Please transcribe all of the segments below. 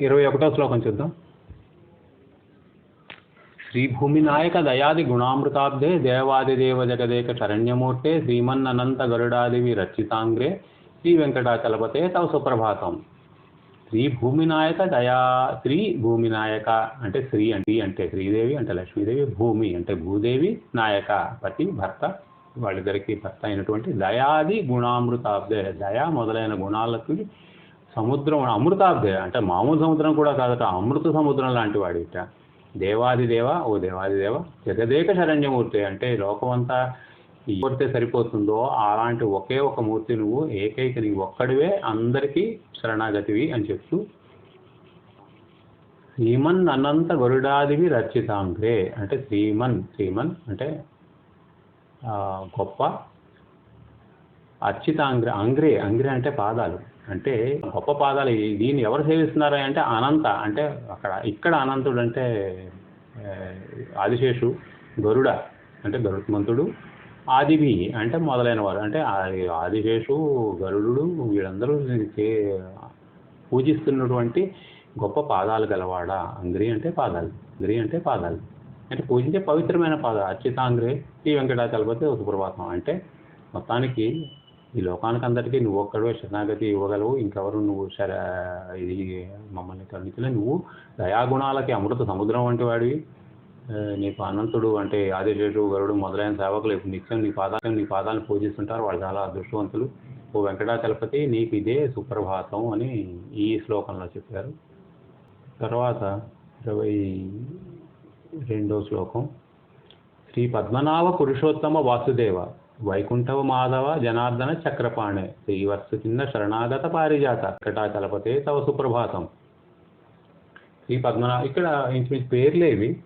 ఇరవై ఒకటో శ్లోకం చూద్దాం. శ్రీభూమినాయక దయాది గుణామృతాబ్దే దేవాదిదేవ జగదేక శరణ్యమూర్తే శ్రీమన్ననంత గరుడాదివి రచితాంగ్రే శ్రీ వెంకటాచలపతే తవ సుప్రభాతం. శ్రీ భూమినాయక దయా శ్రీ భూమినాయక అంటే శ్రీ అంటే అంటే శ్రీదేవి అంటే లక్ష్మీదేవి భూమి అంటే భూదేవి నాయక పతి భర్త వాళ్ళిద్దరికి భర్త అయినటువంటి దయాది గుణామృతాబ్దే దయా మొదలైన గుణాలకు సముద్రం అమృతాబ్దే అంటే మామూలు సముద్రం కూడా కాదట అమృత సముద్రం లాంటి వాడిట దేవాదిదేవ ఓ దేవాదిదేవ జగదేక శరణ్యమూర్తి అంటే లోకమంతా ఎవరితే సరిపోతుందో అలాంటి ఒకే ఒక మూర్తి నువ్వు ఏకైక నీ ఒక్కడివే అందరికీ శరణాగతివి అని చెప్తూ శ్రీమన్ అనంత గరుడాదివి రచితాంగ్రే అంటే శ్రీమన్ శ్రీమన్ అంటే గొప్ప అర్చితాంగ్రే అంగ్రే అంగ్రే అంటే పాదాలు. అంటే గొప్ప పాదాలు. దీన్ని ఎవరు సేవిస్తున్నారు అంటే అనంత. అంటే అక్కడ ఇక్కడ అనంతుడు అంటే ఆదిశేషు గరుడ అంటే గరుత్మంతుడు ఆదివి అంటే మొదలైన వారు అంటే ఆదిశేషు గరుడు వీళ్ళందరూ చే- పూజిస్తున్నటువంటి గొప్ప పాదాలు గలవాడా. అంగ్రి అంటే పాదాలు అంగ్రి అంటే పాదాలు. అంటే పూజించే పవిత్రమైన పాదాలు. అచ్యుతాంగ్రే శ్రీ వెంకటాచలపతి సుప్రభాతం అంటే మొత్తానికి ఈ లోకానికి అందరికీ నువ్వు ఒక్కడో శరణాగతి ఇవ్వగలవు. ఇంకెవరు నువ్వు శర ఇది మమ్మల్ని కరుణించలే నువ్వు దయాగుణాలకి అమృత సముద్రం వంటి వాడివి. నీకు అనంతుడు అంటే ఆదిశేషు గరుడు మొదలైన సేవకులు ఇప్పుడు నిత్యం నీ పాదాలను నీ పాదాలను పూజిస్తుంటారు. వాళ్ళు చాలా అదృష్టవంతులు. ఓ వెంకటాచలపతి నీకు ఇదే సుప్రభాతం అని ఈ శ్లోకంలో చెప్పారు. తర్వాత ఇరవై రెండో శ్లోకం. శ్రీ పద్మనాభ పురుషోత్తమ వాసుదేవ. వైకుంఠవ మాధవ జనార్దన చక్రపాణే. శ్రీవత్స చిన్న శరణాగత పారిజాత. కటాచలపతే తవ సుప్రభాతం. శ్రీ పద్మనాభ ఇక్కడ ఇంచుమించు పేర్లేవి.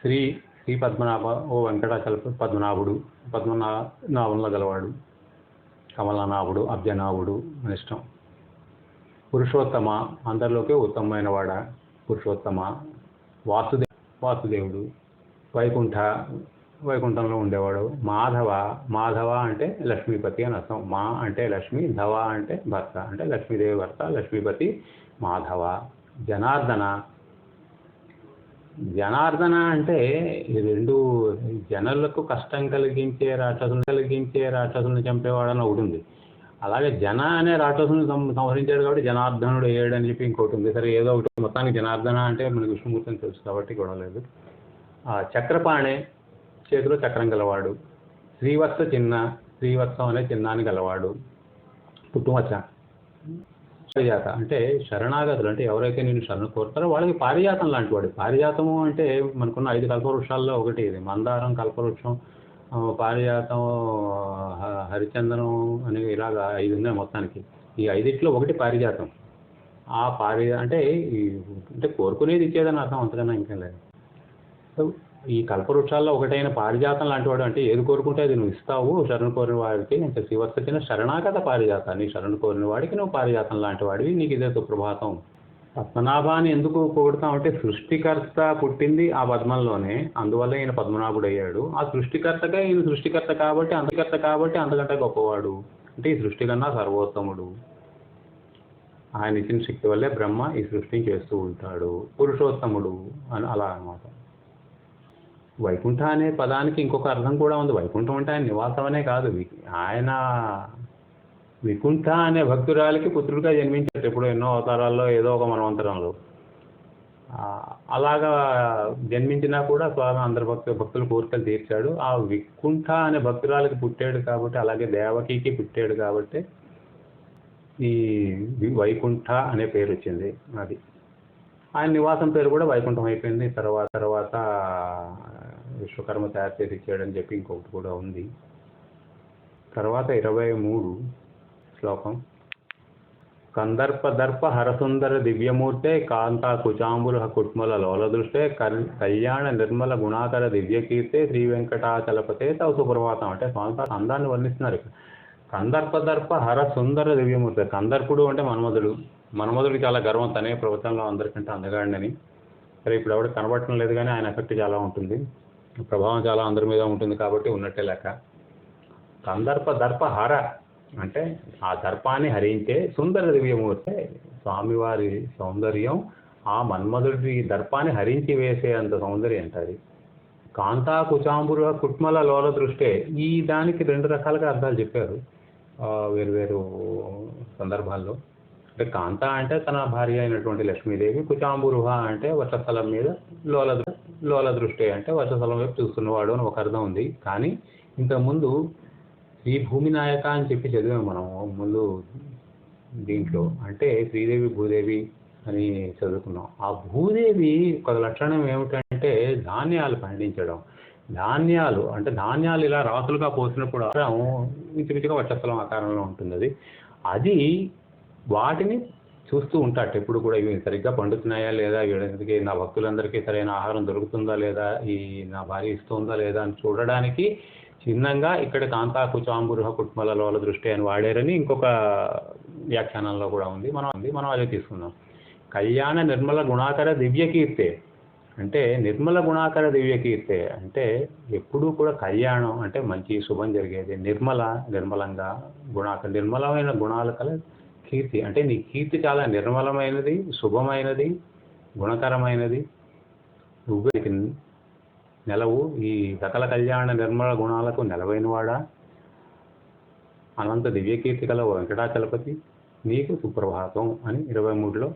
శ్రీ శ్రీ పద్మనాభ ఓ వెంకటాచల పద్మనాభుడు పద్మనాభంలో గలవాడు. కమలనాభుడు అబ్జనాభుడు అని ఇష్టం పురుషోత్తమ అందరిలోకే ఉత్తమమైన వాడ పురుషోత్తమ. వాసుదే వాసుదేవుడు. వైకుంఠ వైకుంఠంలో ఉండేవాడు. మాధవ మాధవ అంటే లక్ష్మీపతి అని అర్థం. మా అంటే లక్ష్మి ధవ అంటే భర్త. అంటే లక్ష్మీదేవి భర్త లక్ష్మీపతి మాధవ. జనార్దన. జనార్దన అంటే ఈ రెండు జనులకు కష్టం కలిగించే రాక్షసులు కలిగించే రాక్షసులను చంపేవాడని ఒకటి ఉంది. అలాగే జన అనే రాక్షసుని సం- సంహరించాడు కాబట్టి జనార్దనుడు అయ్యాడు అని చెప్పి ఇంకోటి ఉంది. సరే ఏదో ఒకటి. మొత్తానికి జనార్దన అంటే మనకి విష్ణుమూర్తి అని తెలుసు కాబట్టి కూడా లేదు. చక్రపాణి చేతిలో చక్రం గలవాడు. శ్రీవత్స చిన్న శ్రీవత్సం అనే చిన్నాన్ని గలవాడు. పుట్టుమచ్చ. పారిజాత. అంటే శరణాగతులు. అంటే ఎవరైతే నేను శరణ కోరుతారో వాళ్ళకి పారిజాతం లాంటి వాడు పారిజాతము అంటే మనకున్న ఐదు కల్పవృక్షాల్లో ఒకటి ఇది. మందారం కల్పవృక్షం పారిజాతం హరిచందనం అని ఇలాగా ఐదు ఉన్నాయి మొత్తానికి. ఈ ఐదిట్లో ఒకటి పారిజాతం. ఆ పారి అంటే ఈ అంటే కోరుకునేది ఇచ్చేదని అర్థం అంతకన్నా ఇంకేం లేదు. సో ఈ కల్పవృక్షాల్లో ఒకటైన పారిజాతం లాంటి వాడు అంటే ఏది కోరుకుంటే అది నువ్వు ఇస్తావు శరణు కోరిన వాడికి అంటే శివస్థిన శరణాగత పారిజాత నీ శరణు కోరిన వాడికి నువ్వు పారిజాతం లాంటి వాడివి నీకు ఇదే సుప్రభాతం. పద్మనాభాన్ని ఎందుకు కోరుతావు అంటే సృష్టికర్త పుట్టింది ఆ పద్మంలోనే అందువల్ల ఈయన పద్మనాభుడు అయ్యాడు ఆ సృష్టికర్తగా ఈయన సృష్టికర్త కాబట్టి అంతకర్త కాబట్టి అంతకంటే గొప్పవాడు. అంటే ఈ సృష్టి కన్నా సర్వోత్తముడు. ఆయన ఇచ్చిన శక్తి వల్లే బ్రహ్మ ఈ సృష్టిని చేస్తూ ఉంటాడు. పురుషోత్తముడు అని అలా అన్నమాట. వైకుంఠ అనే పదానికి ఇంకొక అర్థం కూడా ఉంది. వైకుంఠం అంటే ఆయన నివాసం అనే కాదు ఆయన వికుంఠ అనే భక్తురాలికి పుత్రుడిగా జన్మించారు. ఇప్పుడు ఎన్నో అవతారాల్లో ఏదో ఒక మనవంతరంలో. అలాగా జన్మించినా కూడా స్వామి అందరి భక్తు భక్తుల కోరికలు తీర్చాడు. ఆ వికుంఠ అనే భక్తురాలికి పుట్టాడు కాబట్టి అలాగే దేవకికి పుట్టాడు కాబట్టి ఈ వైకుంఠ అనే పేరు వచ్చింది. అది. ఆయన నివాసం పేరు కూడా వైకుంఠం అయిపోయింది. తర్వాత తర్వాత విశ్వకర్మ తయారు చేసి ఇచ్చాడని చెప్పి ఇంకొకటి కూడా ఉంది. తర్వాత ఇరవై మూడు శ్లోకం. కందర్ప దర్ప హరసుందర దివ్యమూర్తే కాంతా కుచాంబుల కుట్మల లోలదృష్టే కల్- కళ్యాణ నిర్మల గుణాకర దివ్యకీర్తే శ్రీ వెంకటాచలపతే తవ సుప్రభాతం. అంటే స్వామి అందాన్ని వర్ణిస్తున్నారు ఇక్కడ. కందర్ప దర్ప హర సుందర దివ్యమూర్తి కందర్పుడు అంటే మన్మధుడు మన్మధుడికి చాలా గర్వం. తనే ప్రపంచంలో అందరికంటే అందగాడినని. సరే ఇప్పుడు ఎవరికి కనబడటం లేదు కానీ ఆయన ఎఫెక్ట్ చాలా ఉంటుంది. ప్రభావం చాలా అందరి మీద ఉంటుంది కాబట్టి ఉన్నట్టే లెక్క. కందర్ప దర్ప హర అంటే ఆ దర్పాన్ని హరించే సుందర దివ్యమూర్తి స్వామివారి సౌందర్యం ఆ మన్మధుడి దర్పాన్ని హరించి వేసే అంత సౌందర్యం అంట అది. కాంతా కుచాంబుర కుట్మల లోల దృష్టే ఈ దానికి రెండు రకాలుగా అర్థాలు చెప్పారు వేరువేరు వేరు వేరు సందర్భాల్లో. అంటే కాంత అంటే తన భార్య అయినటువంటి లక్ష్మీదేవి కుచాంబురుహ అంటే వక్షస్థలం మీద లోల లోల దృష్టి అంటే వర్షస్థలం వైపు చూస్తున్నవాడు అని ఒక అర్థం ఉంది. కానీ ఇంతకుముందు శ్రీ భూమి నాయక అని చెప్పి చదివాము మనం ముందు దీంట్లో. అంటే శ్రీదేవి భూదేవి అని చదువుకున్నాం. ఆ భూదేవి ఒక లక్షణం ఏమిటంటే ధాన్యాలు పండించడం. ధాన్యాలు అంటే ధాన్యాలు ఇలా రాసులుగా పోసినప్పుడు ఆకారం ఇంచుమించుగా వర్షస్థలం ఆకారంలో ఉంటుంది అది అది. వాటిని చూస్తూ ఉంటాట ఎప్పుడు కూడా ఇవి సరిగ్గా పండుతున్నాయా లేదా? వీళ్ళందరికీ నా భక్తులందరికీ సరైన ఆహారం దొరుకుతుందా లేదా? ఈ నా భార్య ఇస్తుందా లేదా అని చూడడానికి చిన్నంగా ఇక్కడ కాంతా చాంబురుహ కుటుంబాల లోల దృష్టి అని వాడారని ఇంకొక వ్యాఖ్యానంలో కూడా ఉంది. మనం ఉంది మనం అదే తీసుకుందాం. కళ్యాణ నిర్మల గుణాకర దివ్య కీర్తే. అంటే నిర్మల గుణాకర దివ్య కీర్తే అంటే ఎప్పుడూ కూడా కళ్యాణం అంటే మంచి శుభం జరిగేది. నిర్మల నిర్మలంగా గుణాకర నిర్మలమైన గుణాలు కల కీర్తి. అంటే నీ కీర్తి చాలా నిర్మలమైనది శుభమైనది గుణకరమైనది. నువ్వు నెలవు. ఈ సకల కళ్యాణ నిర్మల గుణాలకు నెలవైనవాడా? అనంత దివ్యకీర్తి కల వెంకటాచలపతి. నీకు సుప్రభాతం అని ఇరవై మూడులో